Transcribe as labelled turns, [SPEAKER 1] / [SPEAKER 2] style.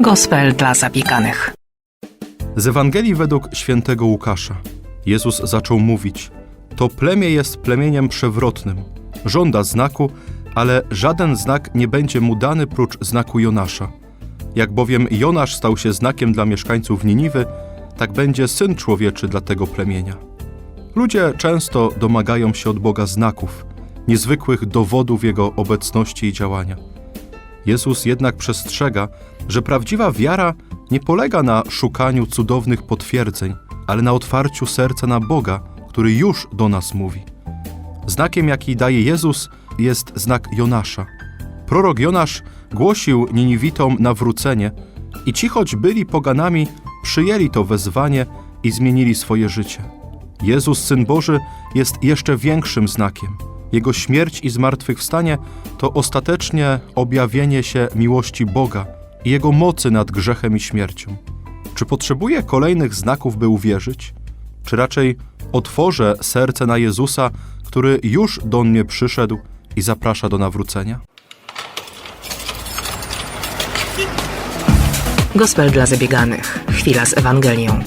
[SPEAKER 1] Gospel dla zabieganych.
[SPEAKER 2] Z Ewangelii według świętego Łukasza. Jezus zaczął mówić: To plemię jest plemieniem przewrotnym. Żąda znaku, ale żaden znak nie będzie mu dany prócz znaku Jonasza. Jak bowiem Jonasz stał się znakiem dla mieszkańców Niniwy, tak będzie syn człowieczy dla tego plemienia. Ludzie często domagają się od Boga znaków, niezwykłych dowodów Jego obecności i działania. Jezus jednak przestrzega, że prawdziwa wiara nie polega na szukaniu cudownych potwierdzeń, ale na otwarciu serca na Boga, który już do nas mówi. Znakiem, jaki daje Jezus, jest znak Jonasza. Prorok Jonasz głosił Niniwitom nawrócenie i ci, choć byli poganami, przyjęli to wezwanie i zmienili swoje życie. Jezus, Syn Boży, jest jeszcze większym znakiem. Jego śmierć i zmartwychwstanie to ostatecznie objawienie się miłości Boga i Jego mocy nad grzechem i śmiercią. Czy potrzebuję kolejnych znaków, by uwierzyć? Czy raczej otworzę serce na Jezusa, który już do mnie przyszedł i zaprasza do nawrócenia?
[SPEAKER 1] Gospel dla zabieganych. Chwila z Ewangelią.